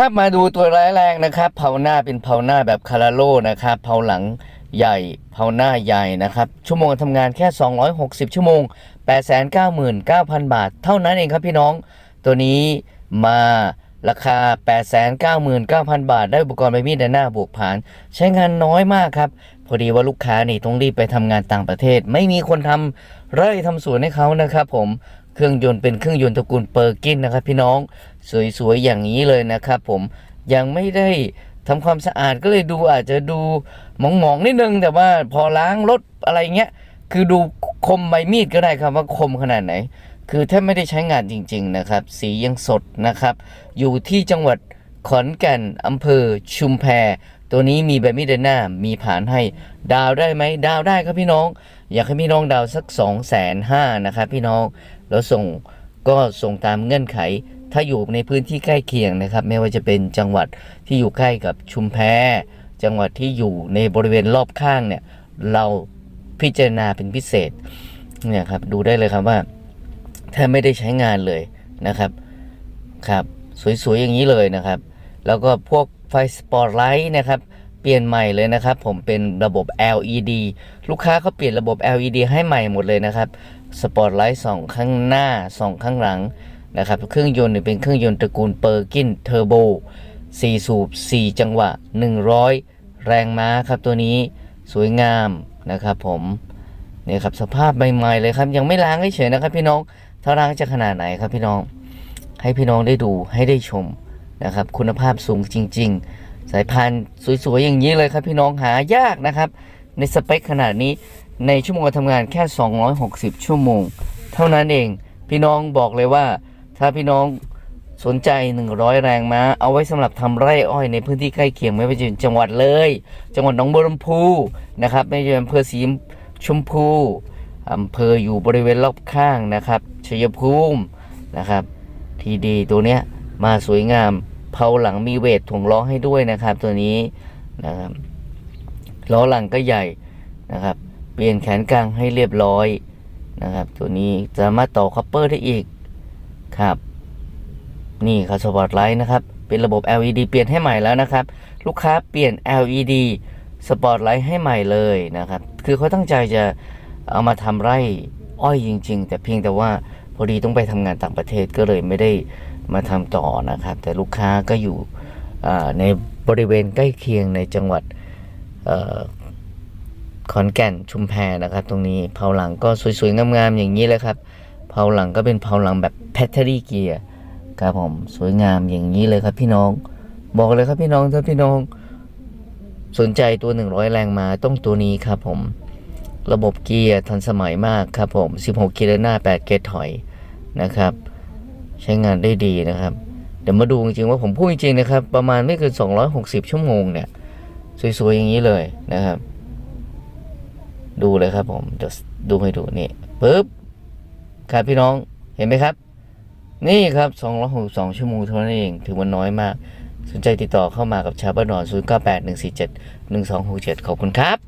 ครับมาดูตัวร้ายแรงนะครับเผาหน้าเป็นเผาหน้าแบบคาราโลนะครับเผาหลังใหญ่เผาหน้าใหญ่นะครับ ชั่วโมงทำงานแค่ 260 ชั่วโมง 899,000 บาท เท่านั้นเองครับพี่น้อง ตัวนี้มาราคา 899,000 บาท ได้อุปกรณ์ใบมีดด้านหน้าบวกผาน ใช้งานน้อยมากครับ พอดีว่าลูกค้านี่ต้องรีบไปทำงานต่างประเทศ ไม่มีคนทำไร่ทำสวนให้เขานะครับผม เครื่องยนต์เป็นเครื่องยนต์ตระกูลเปอร์กินนะครับ พี่น้องสวยๆอย่างนี้เลยนะครับผมยังไม่ได้ทำความสะอาดก็เลยดูอาจจะดูหมองๆนิดนึง แต่ว่าพอล้างรถอะไรเงี้ยคือดูคมใบมีดก็ได้ครับว่าคมขนาดไหน คือถ้าไม่ได้ใช้งานจริง ๆนะครับ สียังสดนะครับ อยู่ที่จังหวัดขอนแก่นอำเภอชุมแพ ตัวนี้มีใบบมีดเดินหน้ามีผ่านให้ดาวได้ไหมดาวได้ครับพี่น้อง อยากให้พี่น้องดาวสัก2องแสนห้านะครับพี่น้องแล้วส่งก็ส่งตามเงื่อนไข ถ้าอยู่ในพื้นที่ใกล้เคียงนะครับ ไม่ว่าจะเป็นจังหวัดที่อยู่ใกล้กับชุมแพ จังหวัดที่อยู่ในบริเวณรอบข้างเนี่ยเราพิจารณาเป็นพิเศษเนี่ยครับดูได้เลยครับว่าถ้าไม่ได้ใช้งานเลยนะครับครับ สวยๆอย่างนี้เลยนะครับ แล้วก็พวก ไฟสปอตไลท์นะครับเปลี่ยนใหม่เลยนะครับ ผมเป็นระบบ LED ลูกค้าเขาเปลี่ยนระบบ LED ให้ใหม่หมดเลยนะครับสปอตไลท์สองข้างหน้าสองข้างหลังนะครับเครื่องยนต์เป็นเครื่องยนต์ตระกูลเปอร์กินเทอร์โบ4 สูบ 4 จังหวะ 100 แรงม้าครับตัวนี้สวยงามนะครับผมนี่ครับสภาพใหม่ๆเลยครับยังไม่ล้างเฉยๆนะครับพี่น้องถ้าล้างจะขนาดไหนครับพี่น้อง ให้พี่น้องได้ดูให้ได้ชม นะครับ คุณภาพสูงจริง ๆ สายพานสวยๆอย่างนี้เลยครับพี่น้องหายากนะครับ ในสเปคขนาดนี้ในชั่วโมงการทำงานแค่ 260 ชั่วโมง เท่านั้นเองพี่น้องบอกเลยว่า ถ้าพี่น้องสนใจ 100 แรงม้า เอาไว้สำหรับทำไร่อ้อยในพื้นที่ใกล้เคียงไม่ว่าจะเป็นจังหวัดเลย จังหวัดหนองบัวลำพูนะครับไม่ว่าจะเป็นอำเภอสีชมพูอำเภออยู่บริเวณรอบข้างนะครับชัยภูมินะครับ ทีดีตัวเนี้ยมาสวยงาม เผาหลังมีเวทถ่วงล้อให้ด้วยนะครับ ตัวนี้นะครับล้อหลังก็ใหญ่นะครับ เปลี่ยนแขนกลางให้เรียบร้อยนะครับ ตัวนี้สามารถต่อคัพเปอร์ได้อีกครับ นี่ครับสปอตไลท์นะครับ เป็นระบบ LED เปลี่ยนให้ใหม่แล้วนะครับ ลูกค้าเปลี่ยน LED สปอตไลท์ให้ใหม่เลยนะครับ คือเขาตั้งใจจะเอามาทำไร่อ้อยจริง ๆ แต่เพียงแต่ว่าพอดีต้องไปทำงานต่างประเทศก็เลยไม่ได้ มาทำต่อนะครับ แต่ลูกค้าก็อยู่ในบริเวณใกล้เคียงในจังหวัดขอนแก่นชุมแพนะครับ ตรงนี้เผาหลังก็สวยๆงามๆอย่างนี้เลยครับเผาหลังก็เป็นเผาหลังแบบแพทเทอรี่เกียร์ครับผมสวยงามอย่างนี้เลยครับพี่น้อง บอกเลยครับพี่น้องถ้าพี่น้องสนใจตัว 100 แรงมาต้องตัวนี้ครับผมระบบเกียร์ทันสมัยมากครับผม 16 เกียร์หน้า 8 เกียร์ถอยนะครับ ใช้งานได้ดีนะครับ เดี๋ยวมาดูจริงๆว่าผมพูดจริงๆนะครับ ประมาณไม่เกิน260 ชั่วโมงเนี่ย สวยๆ อย่างนี้เลยนะครับ ดูเลยครับผมจะดูให้ดูนี่ปึ๊บครับพี่น้องเห็นไหมครับ นี่ครับ 262 ชั่วโมงเท่านั้นเอง ถือว่าน้อยมาก สนใจติดต่อเข้ามากับชาวบ้านนอน0981471267 ขอบคุณครับ